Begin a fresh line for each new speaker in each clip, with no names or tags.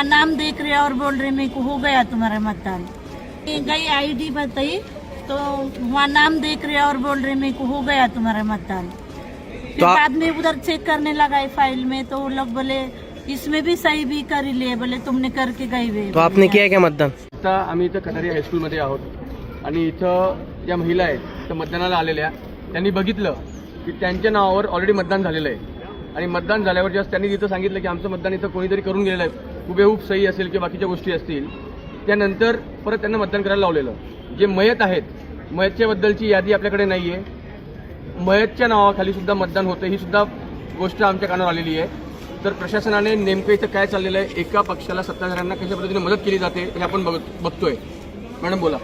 तो वहाँ नाम देख रहे और बोल रहे मेरे को हो गया तुम्हारा मतदान। गई आईडी बताई तो वहाँ नाम देख रहे और बोल रहे मेरे को हो गया तुम्हारा मतदान। फिर
तो
बाद में उधर चेक करने लगा है फाइल में तो लोग बोले इसमें भी सही भी कर ही लिए बोले तुमने करके गई हुए
तो आपने किया क्या मतदान?
आता आम्ही इथं कटारी हायस्कूलमध्ये आहोत. आणि इथं ज्या महिला आहेत त्या मतदानाला आलेल्या त्यांनी बघितलं की त्यांच्या नावावर ऑलरेडी मतदान झालेलं आहे. आणि मतदान झाल्यावर जेव्हा त्यांनी तिथं सांगितलं की आमचं मतदान इथं कोणीतरी करून गेलेलं आहे. हुबेहूब सही असेल किंवा बाकीच्या गोष्टी असतील त्यानंतर परत त्यांना मतदान करायला लावलेलं. जे मयत आहेत मयतच्याबद्दलची यादी आपल्याकडे नाही आहे मयतच्या नावाखाली सुद्धा मतदान होतं ही सुद्धा गोष्ट आमच्या कानावर आलेली आहे. तर प्रशासनाने नेमकं इथं काय चाललेलं आहे एका पक्षाला सत्ताधाऱ्यांना कशा पद्धतीने मदत केली जाते हे आपण बघत बघतोय. मॅडम बोला.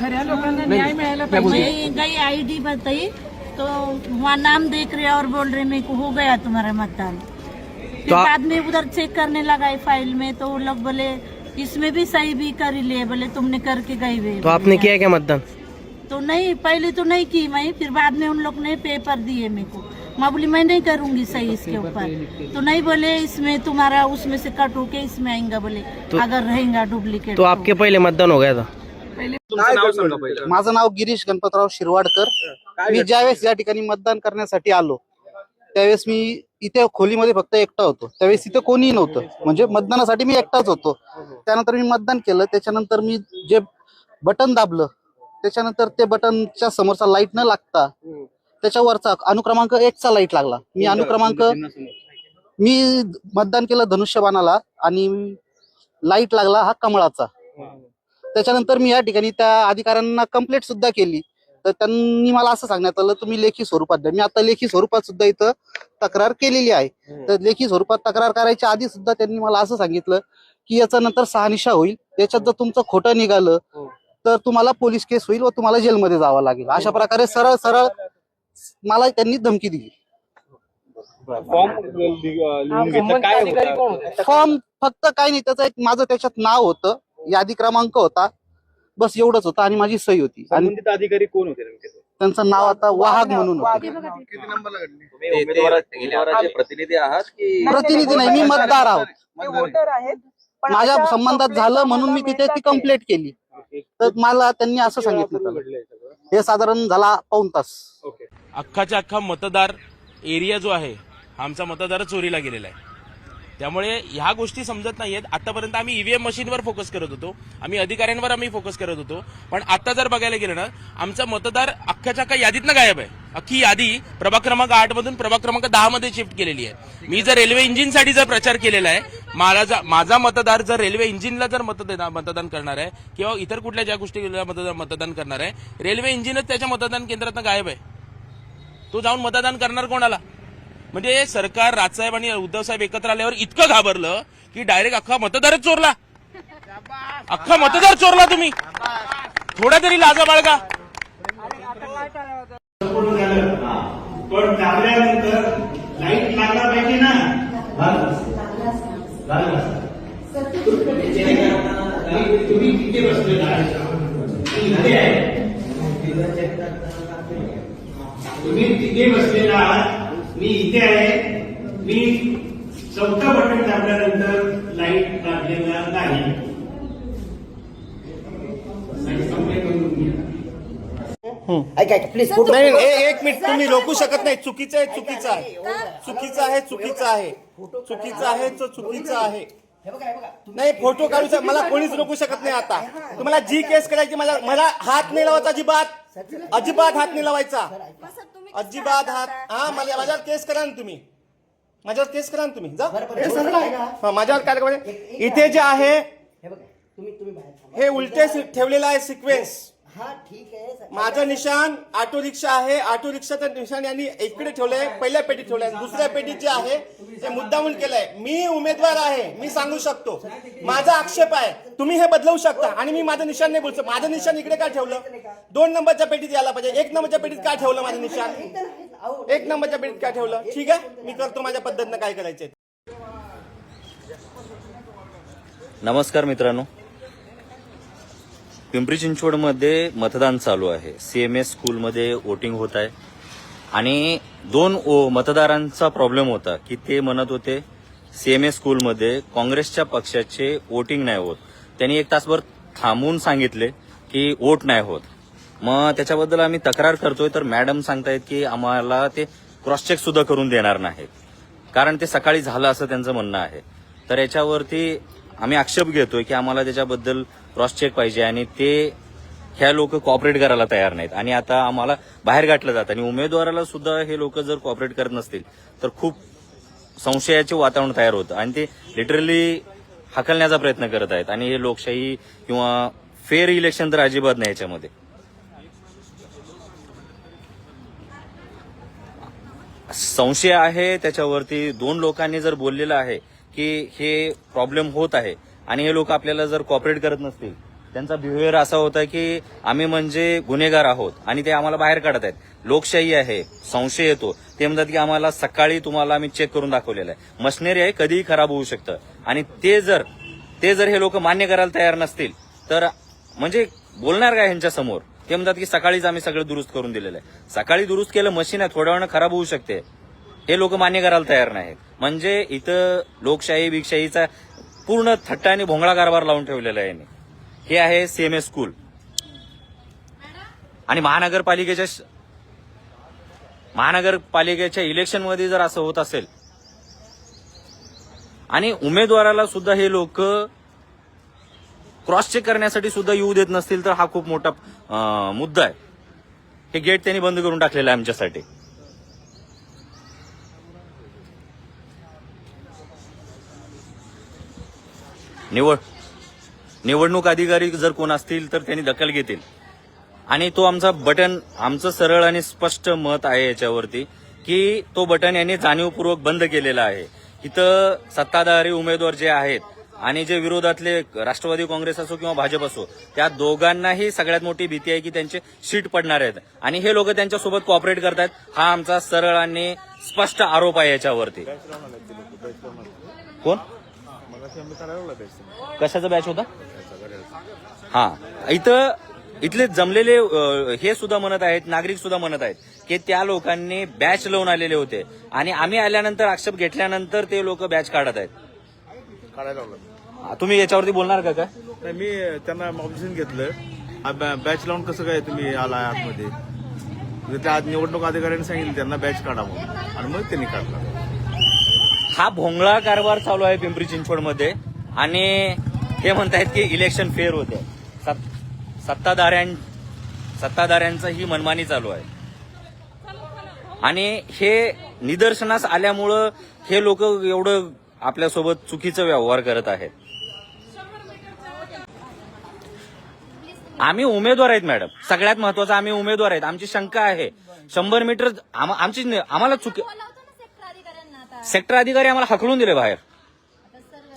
खऱ्या लोकांना न्याय मिळायला
काय
पाहिजे?
मैं गई आईडी बताई तो वहाँ नाम देख रहे और बोल रहे मेरे को हो गया तुम्हारा मतदान. फिर
तो
बाद में उधर चेक करने लगा फ़ाइल में तो वो लोग बोले इसमें भी सही भी कर लिए बोले तुमने करके गए हुए
तो आपने किया क्या मतदान?
तो नहीं पहले तो नहीं की मैं फिर बाद में उन लोग ने पेपर दिए मेरे को। मैं बोली मैं नहीं करूँगी सही इसके ऊपर। तो नहीं बोले इसमें तुम्हारा उसमें से कट होके इसमें आएगा बोले
तो-
अगर रहेगा डुप्लीकेट
तो आपके पहले मतदान हो गया था?
माझं नाव गिरीश गणपतराव शिरवाडकर. मी ज्यावेळेस या ठिकाणी मतदान करण्यासाठी आलो त्यावेळेस मी इथे खोलीमध्ये फक्त एकटा होतो. त्यावेळेस इथे कोणीही नव्हतं. म्हणजे मतदानासाठी मी एकटाच होतो. त्यानंतर मी मतदान केलं. त्याच्यानंतर मी जे बटन दाबलं त्याच्यानंतर ते बटनच्या समोरचा लाइट न लागता त्याच्यावरचा अनुक्रमांक एकचा लाइट लागला. मी अनुक्रमांक मी मतदान केलं धनुष्यबाणाला आणि लाइट लागला हा कमळाचा. त्याच्यानंतर मी या ठिकाणी त्या अधिकाऱ्यांना कंप्लेंट सुद्धा केली. तर त्यांनी मला असं सांगण्यात आलं तुम्ही लेखी स्वरूपात द्या. मी आता लेखी स्वरूपात सुद्धा इथं तक्रार केलेली आहे. तर लेखी स्वरूपात तक्रार करायच्या आधी सुद्धा त्यांनी मला असं सांगितलं की याचा नंतर सहानिशा होईल. याच्यात जर तुमचं खोटं निघालं तर तुम्हाला पोलीस केस होईल व तुम्हाला जेलमध्ये जावं लागेल. अशा प्रकारे सरळ सरळ मला त्यांनी धमकी दिली. फॉर्म फक्त काही नाही त्याचं एक माझं त्याच्यात नाव होतं. यादी क्रमांक होता. बस एवढंच होतं आणि माझी सही होती. आणि
संबंधित अधिकारी कोण होते नेमके ते?
त्यांचं नाव आता वाहक म्हणून होतं.
तुम्ही उमेदवारा- उमेदवाराचे प्रतिनिधी आहात की
प्रतिनिधी नाही मी मतदार आहोत.
ते वोटर आहेत पण
माझ्या
अशा
संबंधात
complaint
झालं म्हणून मी तिथे ती
मिळतात
कंप्लेंट केली. तर मला त्यांनी असं सांगितलं त्याला. हे साधारण झाला पाऊन तास.
अख्खाच्या अख्खा मतदार एरिया जो आहे हा आमचा मतदार चोरीला गेलेला आहे. त्यामुळे ह्या गोष्टी समजत नाहीयेत. आतापर्यंत आम्ही ईव्हीएम मशीनवर फोकस करत होतो. आम्ही अधिकाऱ्यांवर आम्ही फोकस करत होतो. पण आता जर बघायला गेलं ना आमचा मतदार अख्ख्याच्या अख्खा यादीतनं गायब आहे. अख्खी यादी प्रभाग क्रमांक आठ मधून प्रभाग क्रमांक दहा मध्ये शिफ्ट केलेली आहे. मी जर रेल्वे इंजिनसाठी जर प्रचार केलेला आहे माझा माझा मतदार जर रेल्वे इंजिनला जर मतदान मतदान करणार आहे किंवा इतर कुठल्या ज्या गोष्टीला मतदान मतदान करणार आहे रेल्वे इंजिनच त्याच्या मतदान केंद्रातनं गायब आहे. तो जाऊन मतदान करणार कोणाला? म्हणजे सरकार राजसाहेब आणि उद्धव साहेब एकत्र आल्यावर इतकं घाबरलं की डायरेक्ट अख्खा मतदारच चोरला. अख्खा मतदार चोरला तुम्ही. थोडा तरी लाजा बाळगा.
पण दाबल्यानंतर लाइट लागला पाहिजे ना तुम्ही तिथे बसलेला आहे तुम्ही तिथे बसलेला आहात. मी इथे आहे. मी चौथा बटन दाबल्यानंतर लाइट लागलेला नाही. करून घ्या.
नाही एक मिनिट तुम्ही रोखू शकत नाही. चुकीचं आहे चुकीचं आहे. चुकीचं आहे चुकीचं आहे. चुकीचं आहे तो चुकीचं आहे. नाही फोटो काढू मला कोणीच रोखू शकत नाही आता. तुम्हाला जी केस करायची मला मला हात नाही लावायचा अजिबात. अजिबात हात नाही लावायचा. अजिबात हात हा मला माझ्यावर केस करा ना तुम्ही. माझ्यावर केस करा ना तुम्ही. जा. हा, माझ्यावर काय? इथे जे आहे. हे उलटे सि- ठेवलेलं आहे सिक्वेन्स माझं निशाण ऑटो रिक्षा आहे. ऑटो रिक्षाचं निशाण यांनी इकडे ठेवलंय पहिल्या पेटीत ठेवलंय. दुसऱ्या पेटीत जे आहे ते मुद्दामून केलंय. मी उमेदवार आहे मी सांगू शकतो. माझा आक्षेप आहे तुम्ही हे बदलवू शकता. आणि मी माझं निशाण नाही बोलतो माझं निशाण इकडे काय ठेवलं? दोन नंबरच्या पेटीत यायला पाहिजे. एक नंबरच्या पेटीत काय ठेवलं माझं निशाण? एक नंबरच्या पेटीत काय ठेवलं? ठीक आहे? मी करतो माझ्या पद्धतीनं काय करायचंय.
नमस्कार मित्रांनो. पिंपरी चिंचवडमध्ये मतदान चालू आहे. सीएमएस स्कूलमध्ये वोटिंग होत आहे. आणि दोन ओ मतदारांचा प्रॉब्लेम होता की ते म्हणत होते सीएमए स्कूलमध्ये काँग्रेसच्या पक्षाचे वोटिंग नाही होत. त्यांनी एक तासभर थांबून सांगितले की वोट नाही होत. मग त्याच्याबद्दल आम्ही तक्रार करतोय तर मॅडम सांगतायत की आम्हाला ते क्रॉसचेक सुद्धा करून देणार नाहीत. कारण ते सकाळी झालं असं त्यांचं म्हणणं आहे. तर याच्यावरती आम्ही आक्षेप घेतोय की आम्हाला त्याच्याबद्दल क्रॉस चेक पाहिजे आणि ते ह्या लोक कॉपरेट करायला तयार नाहीत. आणि आता आम्हाला बाहेर गाठलं जातं. आणि उमेदवाराला सुद्धा हे लोक जर कॉपरेट करत नसतील तर खूप संशयाचे वातावरण तयार होतं. आणि ते लिटरली हकलण्याचा प्रयत्न करत आहेत. आणि हे लोकशाही किंवा फेअर इलेक्शन तर अजिबात नाही याच्यामध्ये. संशय आहे त्याच्यावरती. दोन लोकांनी जर बोललेलं आहे की हे प्रॉब्लेम होत आहे. आणि हे लोक आपल्याला जर कॉपरेट करत नसतील त्यांचा बिहेवियर असा होता की आम्ही म्हणजे गुन्हेगार आहोत आणि ते आम्हाला बाहेर काढत आहेत. लोकशाही आहे संशय येतो. ते म्हणतात की आम्हाला सकाळी तुम्हाला आम्ही चेक करून दाखवलेलं आहे. मशिनरी आहे कधीही खराब होऊ शकतं. आणि ते जर ते जर हे लोक मान्य करायला तयार नसतील तर म्हणजे बोलणार काय ह्यांच्या समोर? ते म्हणतात की सकाळीच आम्ही सगळं दुरुस्त करून दिलेलं आहे. सकाळी दुरुस्त केलं मशीन आहे थोड्या वेळानं खराब होऊ शकते. हे लोक मान्य करायला तयार नाहीत. म्हणजे इथं लोकशाही बिकशाहीचा पूर्ण थट्टा आणि भोंगळा कारभार लावून ठेवलेला आहे हे आहे सीएमएस स्कूल आणि महानगरपालिकेच्या महानगरपालिकेच्या इलेक्शनमध्ये जर असं होत असेल आणि उमेदवाराला सुद्धा हे लोक क्रॉस चेक करण्यासाठी सुद्धा येऊ देत नसतील तर हा खूप मोठा मुद्दा आहे. हे गेट त्यांनी बंद करून टाकलेलं आहे आमच्यासाठी. निवड निवडणूक अधिकारी जर कोण असतील तर त्यांनी दखल घेतील. आणि तो आमचा बटन आमचं सरळ आणि स्पष्ट मत आहे याच्यावरती की तो बटन यांनी जाणीवपूर्वक बंद केलेला आहे. इथं सत्ताधारी उमेदवार जे आहेत आणि जे विरोधातले राष्ट्रवादी काँग्रेस असो किंवा भाजप असो त्या दोघांनाही सगळ्यात मोठी भीती आहे की त्यांचे सीट पडणार आहेत. आणि हे लोक त्यांच्यासोबत कॉपरेट करतायत हा आमचा सरळ आणि स्पष्ट आरोप आहे याच्यावरती. कोण? कशाचा बॅच होता? हा. इथं इथले जमलेले अ, हे सुद्धा म्हणत आहेत नागरिक सुद्धा म्हणत आहेत की त्या लोकांनी बॅच लावून आलेले होते. आणि आम्ही आल्यानंतर आक्षेप घेतल्यानंतर ते लोक बॅच काढत आहेत. हा, तुम्ही याच्यावरती बोलणार का काय?
नाही मी त्यांना ऑब्जेक्शन घेतलं. बॅच लावून कसं काय तुम्ही आला आतमध्ये? म्हणजे त्या निवडणूक अधिकाऱ्यांनी सांगितलं त्यांना बॅच काढा म्हणून. आणि मग त्यांनी काढला.
हा भोंगळा कारभार चालू आहे पिंपरी चिंचवडमध्ये. आणि हे म्हणतायत की इलेक्शन फेअर होते. सत् सत्ताधाऱ्यां सत्ताधाऱ्यांचं ही मनमानी चालू आहे. आणि हे निदर्शनास आल्यामुळं हे लोक एवढं आपल्यासोबत चुकीचा व्यवहार करत आहेत. आम्ही उमेदवार आहेत मॅडम. सगळ्यात महत्वाचं आम्ही उमेदवार आहेत. आमची शंका आहे. शंभर मीटर आम- आमची आम्हाला चुकी सेक्टर अधिकारी आम्हाला हकलून दिले बाहेर.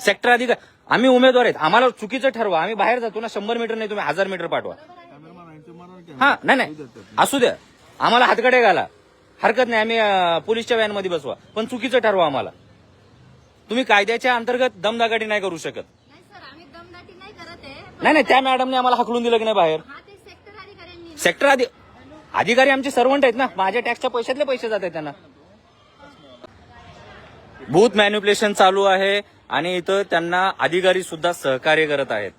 सेक्टर अधिकारी आम्ही उमेदवार आहेत. आम्हाला चुकीचं ठरवा. आम्ही बाहेर जातो ना शंभर मीटर नाही तुम्ही हजार मीटर पाठवा. हा नाही नाही. असू द्या. आम्हाला हातकडे घाला. हरकत नाही. आम्ही पोलीसच्या व्हॅनमध्ये बसवा. पण चुकीचं ठरवा आम्हाला. तुम्ही कायद्याच्या अंतर्गत दमदागाडी नाही करू शकत.
नाही नाही
त्या मॅडमने आम्हाला हकलून दिलं की नाही बाहेर?
सेक्टर
अधिकारी आमचे सर्वंट आहेत ना. माझ्या टॅक्सच्या पैशातले पैसे जात आहेत त्यांना. बूथ मॅन्युप्युलेशन चालू आहे आणि इथं त्यांना अधिकारी सुद्धा सहकार्य करत आहेत.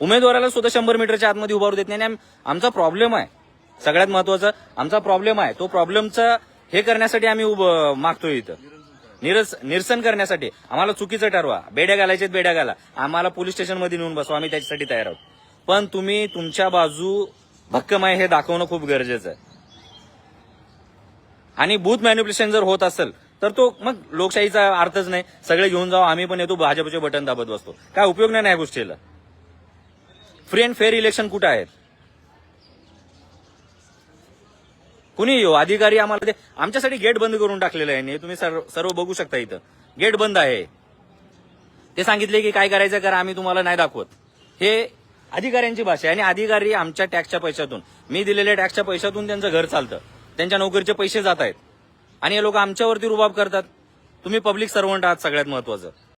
उमेदवाराला सुद्धा शंभर मीटरच्या आतमध्ये उभारू देत नाही. आणि आमचा प्रॉब्लेम आहे. सगळ्यात महत्त्वाचा आमचा प्रॉब्लेम आहे. तो प्रॉब्लेमचा हे करण्यासाठी आम्ही उभं मागतोय इथं. निरस निरसन करण्यासाठी. आम्हाला चुकीचं ठरवा. बेड्या घालायचे बेड्या घाला. आम्हाला पोलीस स्टेशनमध्ये नेऊन बसवा. आम्ही त्याच्यासाठी तयार आहोत. पण तुम्ही तुमच्या बाजू भक्कम आहे हे दाखवणं खूप गरजेचं आहे. आणि बूथ मॅन्युप्युलेशन जर होत असेल तर तो मग लोकशाहीचा अर्थच नाही. सगळे घेऊन जाऊ आम्ही पण येतो भाजपचे बटन दाबत बसतो. काय उपयोग नाही या गोष्टीला? फ्री अँड फेअर इलेक्शन कुठं आहेत? कुणी येऊ? अधिकारी आम्हाला ते आमच्यासाठी गेट बंद करून टाकलेलं आहे आणि तुम्ही सर्व सर्व बघू शकता इथं. गेट बंद आहे. ते सांगितले की काय करायचं करा आम्ही तुम्हाला नाही दाखवत. हे अधिकाऱ्यांची भाषा आहे आणि अधिकारी आमच्या टॅक्सच्या पैशातून. मी दिलेल्या टॅक्सच्या पैशातून त्यांचं घर चालतं. त्यांच्या नोकरीचे पैसे जात आहेत. आणि हे लोक आमच्यावरती रुबाब करतात. तुम्ही पब्लिक सर्वंट आहात सगळ्यात महत्वाचं.